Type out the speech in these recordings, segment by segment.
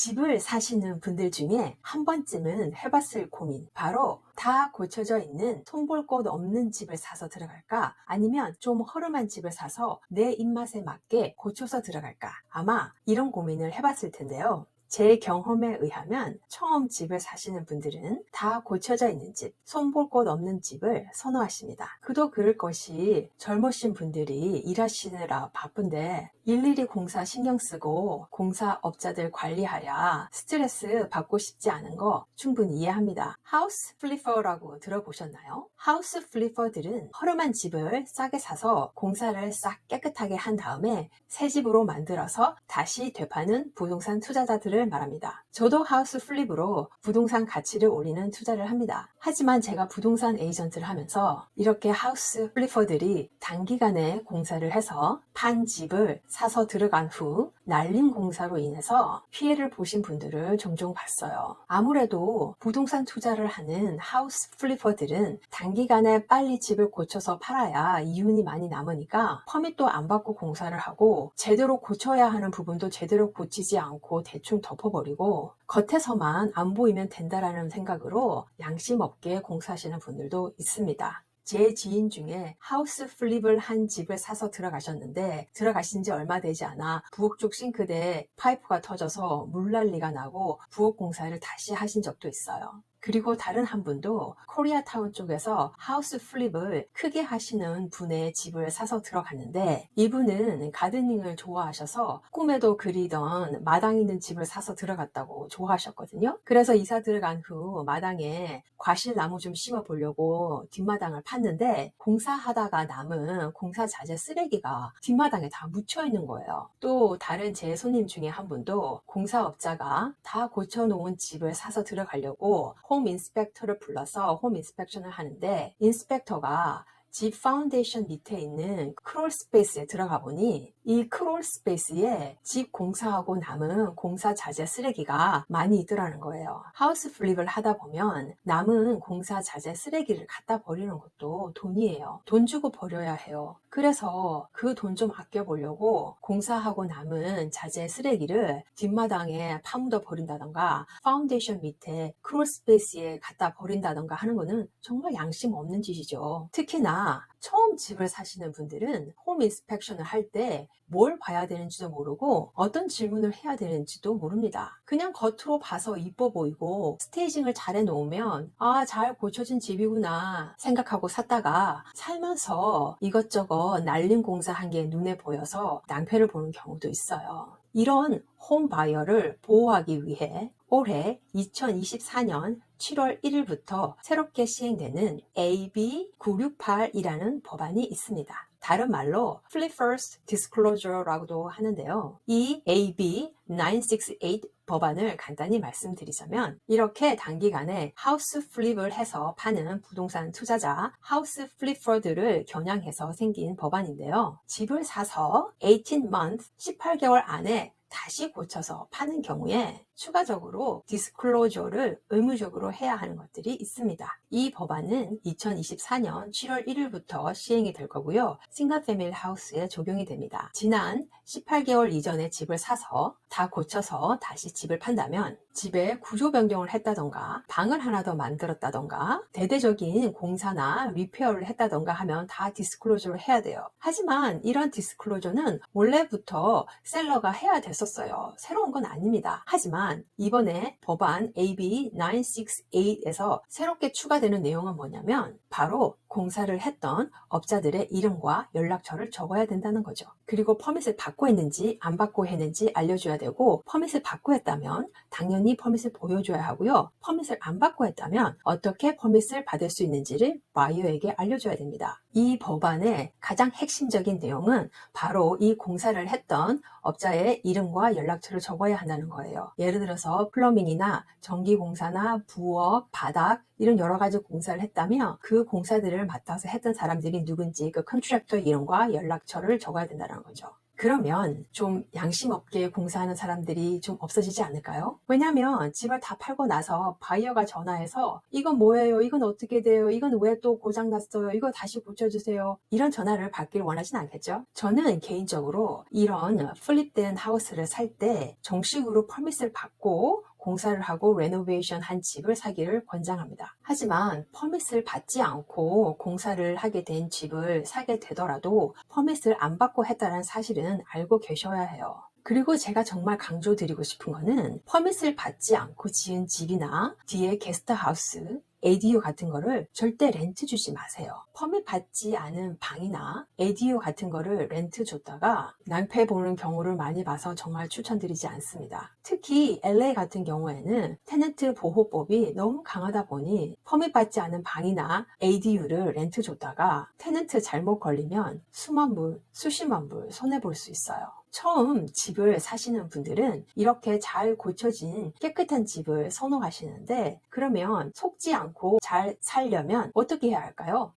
집을 사시는 분들 중에 한 번쯤은 해봤을 고민. 바로 다 고쳐져 있는 손볼 곳 없는 집을 사서 들어갈까? 아니면 좀 허름한 집을 사서 내 입맛에 맞게 고쳐서 들어갈까? 아마 이런 고민을 해봤을 텐데요. 제 경험에 의하면 처음 집을 사시는 분들은 다 고쳐져 있는 집, 손볼 곳 없는 집을 선호하십니다. 그도 그럴 것이 젊으신 분들이 일하시느라 바쁜데 일일이 공사 신경 쓰고 공사업자들 관리하랴 스트레스 받고 싶지 않은 거 충분히 이해합니다. 하우스 플리퍼라고 들어보셨나요? 하우스 플리퍼들은 허름한 집을 싸게 사서 공사를 싹 깨끗하게 한 다음에 새 집으로 만들어서 다시 되파는 부동산 투자자들을 말합니다. 저도 하우스 플립으로 부동산 가치를 올리는 투자를 합니다. 하지만 제가 부동산 에이전트를 하면서 이렇게 하우스 플리퍼들이 단기간에 공사를 해서 판 집을 사서 들어간 후 날림 공사로 인해서 피해를 보신 분들을 종종 봤어요. 아무래도 부동산 투자를 하는 하우스 플리퍼들은 단기간에 빨리 집을 고쳐서 팔아야 이윤이 많이 남으니까 퍼밋도 안 받고 공사를 하고 제대로 고쳐야 하는 부분도 제대로 고치지 않고 대충 덮어버리고 겉에서만 안 보이면 된다라는 생각으로 양심 없게 공사하시는 분들도 있습니다. 제 지인 중에 하우스 플립을 한 집을 사서 들어가셨는데 들어가신 지 얼마 되지 않아 부엌 쪽 싱크대에 파이프가 터져서 물난리가 나고 부엌 공사를 다시 하신 적도 있어요. 그리고 다른 한 분도 코리아타운 쪽에서 하우스 플립을 크게 하시는 분의 집을 사서 들어갔는데 이분은 가드닝을 좋아하셔서 꿈에도 그리던 마당 있는 집을 사서 들어갔다고 좋아하셨거든요. 그래서 이사 들어간 후 마당에 과실나무 좀 심어 보려고 뒷마당을 팠는데 공사하다가 남은 공사 자재 쓰레기가 뒷마당에 다 묻혀 있는 거예요. 또 다른 제 손님 중에 한 분도 공사업자가 다 고쳐놓은 집을 사서 들어가려고 홈 인스펙터를 불러서 홈 인스펙션을 하는데 인스펙터가 집 파운데이션 밑에 있는 크롤 스페이스에 들어가 보니 이 크롤 스페이스에 집 공사하고 남은 공사 자재 쓰레기가 많이 있더라는 거예요. 하우스 플립을 하다 보면 남은 공사 자재 쓰레기를 갖다 버리는 것도 돈이에요. 돈 주고 버려야 해요. 그래서 그 돈 좀 아껴 보려고 공사하고 남은 자재 쓰레기를 뒷마당에 파묻어 버린다던가 파운데이션 밑에 크롤 스페이스에 갖다 버린다던가 하는 거는 정말 양심 없는 짓이죠. 특히나 처음 집을 사시는 분들은 홈 인스펙션을 할 때 뭘 봐야 되는지도 모르고 어떤 질문을 해야 되는지도 모릅니다. 그냥 겉으로 봐서 이뻐 보이고 스테이징을 잘 해놓으면 아, 잘 고쳐진 집이구나 생각하고 샀다가 살면서 이것저것 날림 공사한 게 눈에 보여서 낭패를 보는 경우도 있어요. 이런 홈 바이어를 보호하기 위해 올해 2024년 7월 1일부터 새롭게 시행되는 AB 968이라는 법안이 있습니다. 다른 말로 Flip First Disclosure라고도 하는데요. 이 AB 968 법안을 간단히 말씀드리자면 이렇게 단기간에 하우스 플립을 해서 파는 부동산 투자자 하우스 플리퍼들을 겨냥해서 생긴 법안인데요. 집을 사서 18 month 18개월 안에 다시 고쳐서 파는 경우에 추가적으로 디스클로저를 의무적으로 해야 하는 것들이 있습니다. 이 법안은 2024년 7월 1일부터 시행이 될 거고요. 싱글 패밀리 하우스에 적용이 됩니다. 지난 18개월 이전에 집을 사서 다 고쳐서 다시 집을 판다면 집에 구조 변경을 했다던가 방을 하나 더 만들었다던가 대대적인 공사나 리페어를 했다던가 하면 다 디스클로저를 해야 돼요. 하지만 이런 디스클로저는 원래부터 셀러가 해야 됐었어요. 새로운 건 아닙니다. 하지만 이번에 법안 AB 968에서 새롭게 추가되는 내용은 뭐냐면 바로 공사를 했던 업자들의 이름과 연락처를 적어야 된다는 거죠. 그리고 퍼밋을 받고 했는지 안 받고 했는지 알려줘야 되고 퍼밋을 받고 했다면 당연히 퍼밋을 보여줘야 하고요. 퍼밋을 안 받고 했다면 어떻게 퍼밋을 받을 수 있는지를 바이어에게 알려줘야 됩니다. 이 법안의 가장 핵심적인 내용은 바로 이 공사를 했던 업자의 이름과 연락처를 적어야 한다는 거예요. 예를 들어서 플러밍이나 전기공사나 부엌, 바닥 이런 여러 가지 공사를 했다면 그 공사들을 맡아서 했던 사람들이 누군지 그 컨트랙터 이름과 연락처를 적어야 된다는 거죠. 그러면 좀 양심 없게 공사하는 사람들이 좀 없어지지 않을까요? 왜냐면 집을 다 팔고 나서 바이어가 전화해서 이건 뭐예요? 이건 어떻게 돼요? 이건 왜 또 고장났어요? 이거 다시 고쳐주세요. 이런 전화를 받길 원하진 않겠죠? 저는 개인적으로 이런 플립된 하우스를 살 때 정식으로 퍼밋을 받고 공사를 하고 레노베이션 한 집을 사기를 권장합니다. 하지만 퍼밋을 받지 않고 공사를 하게 된 집을 사게 되더라도 퍼밋을 안 받고 했다는 사실은 알고 계셔야 해요. 그리고 제가 정말 강조드리고 싶은 거는 퍼밋을 받지 않고 지은 집이나 뒤에 게스트하우스, ADU 같은 거를 절대 렌트 주지 마세요. 퍼밋 받지 않은 방이나 ADU 같은 거를 렌트 줬다가 낭패 보는 경우를 많이 봐서 정말 추천드리지 않습니다. 특히 LA 같은 경우에는 테넌트 보호법이 너무 강하다 보니 퍼밋 받지 않은 방이나 ADU를 렌트 줬다가 테넌트 잘못 걸리면 수만 불, 수십만 불 손해 볼 수 있어요. 처음 집을 사시는 분들은 이렇게 잘 고쳐진 깨끗한 집을 선호하시는데 그러면 속지 않고 잘 살려면 어떻게 해야 할까요?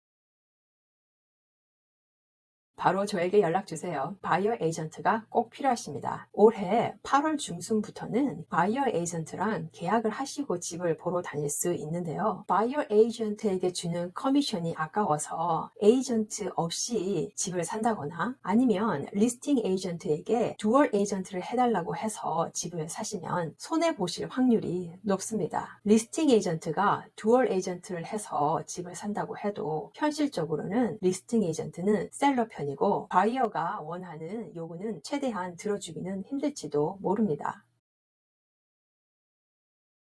바로 저에게 연락 주세요. 바이어 에이전트가 꼭 필요하십니다. 올해 8월 중순부터는 바이어 에이전트랑 계약을 하시고 집을 보러 다닐 수 있는데요. 바이어 에이전트에게 주는 커미션이 아까워서 에이전트 없이 집을 산다거나 아니면 리스팅 에이전트에게 두얼 에이전트를 해달라고 해서 집을 사시면 손해 보실 확률이 높습니다. 리스팅 에이전트가 두얼 에이전트를 해서 집을 산다고 해도 현실적으로는 리스팅 에이전트는 셀러 편이 아니고 바이어가 원하는 요구는 최대한 들어주기는 힘들지도 모릅니다.